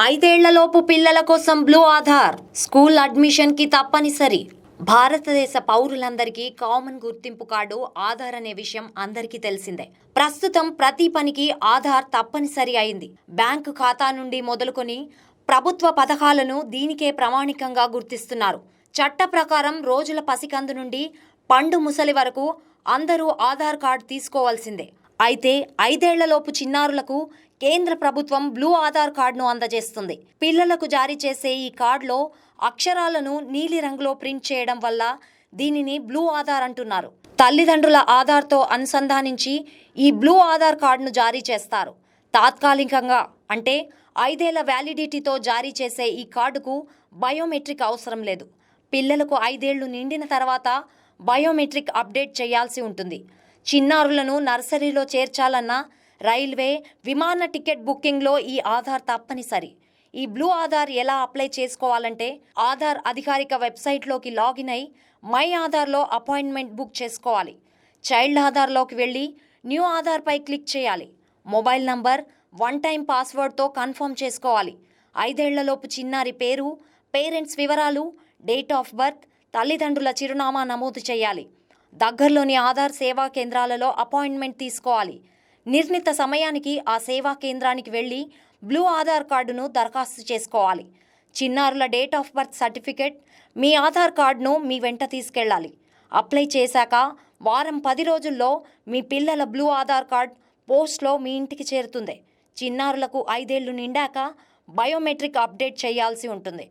ఐదేళ్ళలోపు పిల్లల కోసం blue Aadhaar school అడ్మిషన్కి తప్పనిసరి. భారతదేశ పౌరులందరికీ కామన్ గుర్తింపు కార్డు ఆధార్ అనే విషయం అందరికీ తెలిసిందే. ప్రస్తుతం ప్రతి పనికి ఆధార్ తప్పనిసరి అయింది. బ్యాంకు ఖాతా నుండి మొదలుకొని ప్రభుత్వ పథకాలను దీనికే ప్రామాణికంగా గుర్తిస్తున్నారు. చట్ట ప్రకారం రోజుల పసికందు నుండి పండు ముసలి వరకు అందరూ ఆధార్ కార్డు తీసుకోవాల్సిందే. అయితే ఐదేళ్ళలోపు చిన్నారులకు కేంద్ర ప్రభుత్వం బ్లూ ఆధార్ కార్డును అందజేస్తుంది. పిల్లలకు జారీ చేసే ఈ కార్డులో అక్షరాలను నీలి రంగులో ప్రింట్ చేయడం వల్ల దీనిని బ్లూ ఆధార్ అంటున్నారు. తల్లిదండ్రుల ఆధార్తో అనుసంధానించి ఈ బ్లూ ఆధార్ కార్డును జారీ చేస్తారు. తాత్కాలికంగా అంటే ఐదేళ్ళ వ్యాలిడిటీతో జారీ చేసే ఈ కార్డుకు బయోమెట్రిక్ అవసరం లేదు. పిల్లలకు ఐదేళ్ళు నిండిన తర్వాత బయోమెట్రిక్ అప్డేట్ చేయాల్సి ఉంటుంది. చిన్నారులను నర్సరీలో చేర్చాలన్నా రైల్వే విమాన టికెట్ బుకింగ్లో ఈ ఆధార్ తప్పనిసరి. ఈ బ్లూ ఆధార్ ఎలా అప్లై చేసుకోవాలంటే ఆధార్ అధికారిక వెబ్సైట్లోకి లాగిన్ అయి మై ఆధార్లో అపాయింట్మెంట్ బుక్ చేసుకోవాలి. చైల్డ్ ఆధార్లోకి వెళ్ళి న్యూ ఆధార్పై క్లిక్ చేయాలి. మొబైల్ నంబర్ వన్ టైం పాస్వర్డ్తో కన్ఫర్మ్ చేసుకోవాలి. ఐదేళ్ళలోపు చిన్నారి పేరు పేరెంట్స్ వివరాలు డేట్ ఆఫ్ బర్త్ తల్లిదండ్రుల చిరునామా నమోదు చేయాలి. దగ్గరలోని ఆధార్ సేవా కేంద్రాలలో అపాయింట్మెంట్ తీసుకోవాలి. నిర్ణీత సమయానికి ఆ సేవా కేంద్రానికి వెళ్ళి బ్లూ ఆధార్ కార్డును దరఖాస్తు చేసుకోవాలి. చిన్నారుల డేట్ ఆఫ్ బర్త్ సర్టిఫికేట్ మీ ఆధార్ కార్డును మీ వెంట తీసుకెళ్ళాలి. అప్లై చేశాక వారం పది రోజుల్లో మీ పిల్లల బ్లూ ఆధార్ కార్డ్ పోస్ట్లో మీ ఇంటికి చేరుతుంది. చిన్నారులకు ఐదేళ్ళు నిండాక బయోమెట్రిక్ అప్డేట్ చేయాల్సి ఉంటుంది.